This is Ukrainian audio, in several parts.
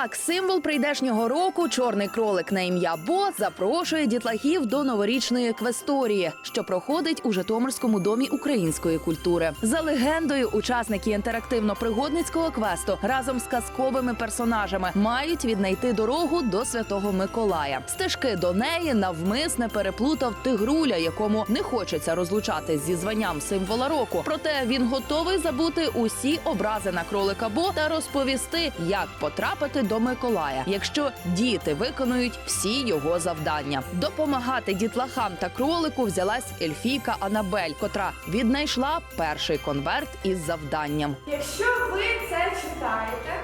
Так, символ прийдешнього року, чорний кролик на ім'я Бо запрошує дітлахів до новорічної квесторії, що проходить у Житомирському домі української культури. За легендою, учасники інтерактивно-пригодницького квесту разом з казковими персонажами мають віднайти дорогу до святого Миколая. Стежки до неї навмисне переплутав тигруля, якому не хочеться розлучатись зі званням символа року. Проте він готовий забути усі образи на кролика Бо та розповісти, як потрапити до Миколая, якщо діти виконують всі його завдання. Допомагати дітлахам та кролику взялась Ельфійка Анабель, котра віднайшла перший конверт із завданням. Якщо ви це читаєте,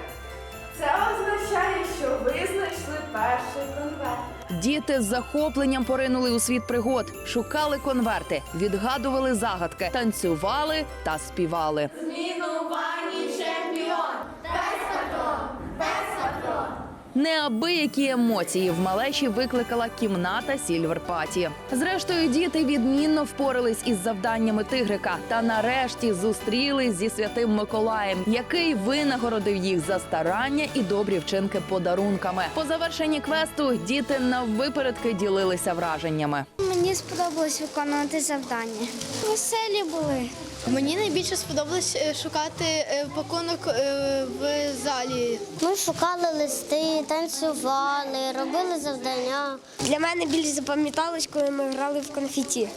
це означає, що ви знайшли перший конверт. Діти з захопленням поринули у світ пригод, шукали конверти, відгадували загадки, танцювали та співали. Змінувані Неабиякі емоції в малеші викликала кімната Сільверпаті. Зрештою, діти відмінно впорались із завданнями тигрика та нарешті зустрілись зі святим Миколаєм, який винагородив їх за старання і добрі вчинки подарунками. По завершенні квесту діти наввипередки ділилися враженнями. Мені сподобалось виконувати завдання. Веселі були. Мені найбільше сподобалось е, шукати е, пакунок е, в залі. Ми шукали листи, танцювали, робили завдання. Для мене більш запам'яталось, коли ми грали в конфеті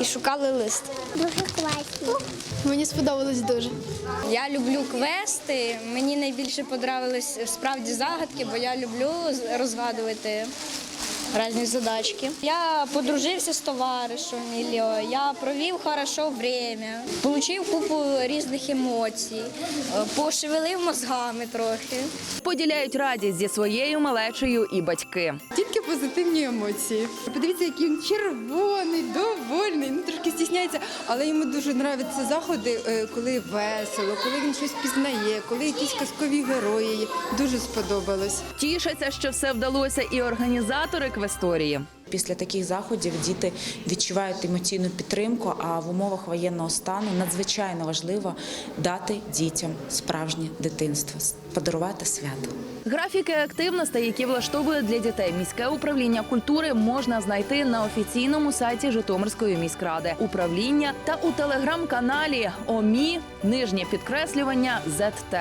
і шукали лист. Дуже класно. Мені сподобалось дуже. Я люблю квести. Мені найбільше подобались справді загадки, бо я люблю розгадувати різні задачки. Я подружився з товаришем я провів хорошо время, отримав купу різних емоцій, е, пошевелив мозгами трохи. Поділяють радість зі своєю малечею і батьки. Тільки позитивні емоції. Подивіться, який він червоний, довольний, ну трошки стісняється, але йому дуже подобаються заходи, е, коли весело, коли він щось пізнає, коли якісь казкові герої. Дуже сподобалось. Тішаться, що все вдалося, і організатори квесторії. Після таких заходів діти відчувають емоційну підтримку. А в умовах воєнного стану надзвичайно важливо дати дітям справжнє дитинство, подарувати свято. Графіки активностей, які влаштовує для дітей міське управління культури, можна знайти на офіційному сайті Житомирської міськради, управління та у телеграм-каналі ОМІ нижнє підкреслювання ЗТ.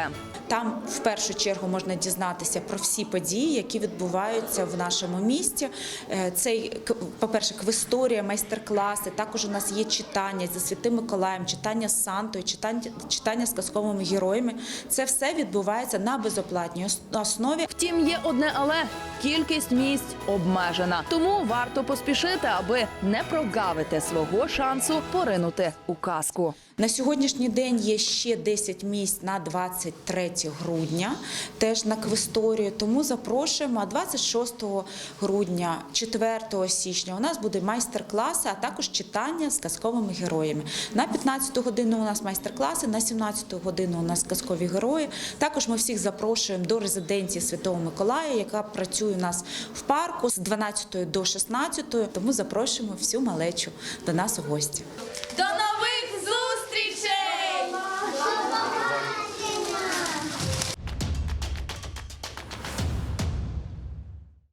Там в першу чергу можна дізнатися про всі події, які відбуваються в нашому місті. Е, Цей к- по-перше, квесторія, майстер-класи. Також у нас є читання за Святим Миколаєм, читання з Сантою, читання, читання з казковими героями. Це все відбувається на безоплатній основі. Втім, є одне але кількість місць обмежена. Тому варто поспішити, аби не прогавити свого шансу поринути у казку. На сьогоднішній день є ще 10 місць на 23 грудня, теж на квесторію. Тому запрошуємо. А 26 грудня, 4 січня у нас буде майстер-класи, а також читання з казковими героями. На 15 годину у нас майстер-класи, на 17 годину у нас казкові герої. Також ми всіх запрошуємо до резиденції Святого Миколая, яка працює у нас в парку з 12 до 16. Тому запрошуємо всю малечу до нас у гості.